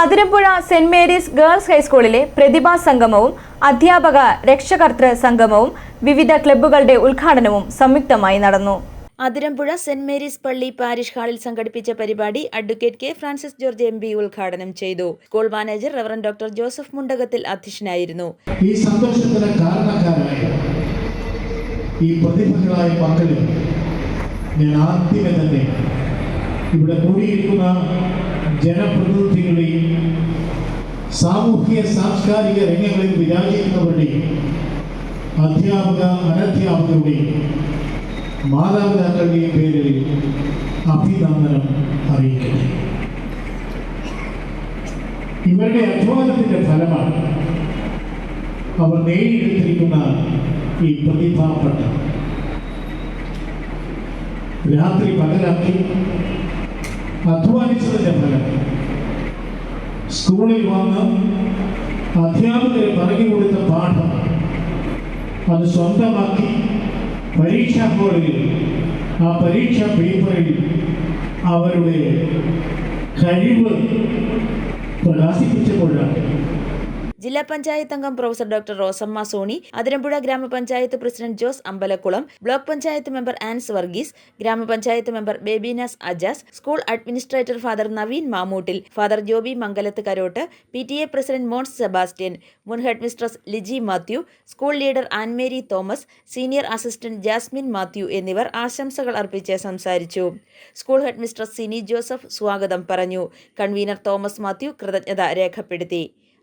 Athirampuzha saint Mary's girls ഹൈസ്കൂളിലെ പ്രതിഭാ സംഗമവും അധ്യാപക രക്ഷകർത്തൃ സംഗമവും വിവിധ ക്ലബ്ബുകളുടെ ഉദ്ഘാടനവും സംയുക്തമായി നടന്നു. അതിരമ്പുഴ സെന്റ് മേരീസ് പള്ളി പാരിഷ് ഹാളിൽ സംഘടിപ്പിച്ച പരിപാടി advocate K Francis George M P ഉദ്ഘാടനം ചെയ്തു. School manager reverend doctor Joseph Mundakathil അധ്യക്ഷനായിരുന്നു. ഈ സന്തോഷത്തിന് കാരണക്കാരായ ഈ പ്രതിഭകളായ ഞാൻ ആദ്യമേ തന്നെ ഇവിടെ കൂടിയിരിക്കുന്ന ജനപ്രതിനിധികളുടെയും സാമൂഹിക സാംസ്കാരിക രംഗങ്ങളിൽ വിരാജിക്കുന്നവരുടെയും അധ്യാപക അനധ്യാപകരുടെയും മാതാപിതാക്കളുടെയും പേരിൽ അഭിനന്ദനം അറിയിക്കട്ടെ ഇവരുടെ അധ്വാനത്തിന്റെ ഫലമാണ് അവർ നേടിയെടുത്തിരിക്കുന്ന ഈ പ്രതിഭാപ്പെട്ട രാത്രി പകലാക്കി അധ്വാനിച്ചതിന്റെ ഫലം സ്കൂളിൽ വന്ന് അധ്യാപകരെ പറഞ്ഞു കൊടുത്ത പാഠം അത് സ്വന്തമാക്കി പരീക്ഷാ ഹോളിൽ ആ പരീക്ഷാ പേപ്പറിൽ അവരുടെ കഴിവ് പ്രകാശിപ്പിച്ചപ്പോഴാണ്. ജില്ലാ പഞ്ചായത്ത് അംഗം professor doctor Rosamma Soni Athirampuzha grama panchayat president Jose Ambalakulam block panchayat member Ans Varghese ഗ്രാമപഞ്ചായത്ത് member Babynas Ajas school administrator father Naveen Mamootil father Joby Mangalath Karottu P T A president Mons Sebastian മുൻ head mistress Liji Mathew school leader Annmary Thomas senior assistant Jasmine Mathew എന്നിവർ ആശംസകൾ അർപ്പിച്ച് സംസാരിച്ചു. School head mistress Sini Joseph സ്വാഗതം പറഞ്ഞു. Convener Thomas Mathew കൃതജ്ഞത രേഖപ്പെടുത്തി.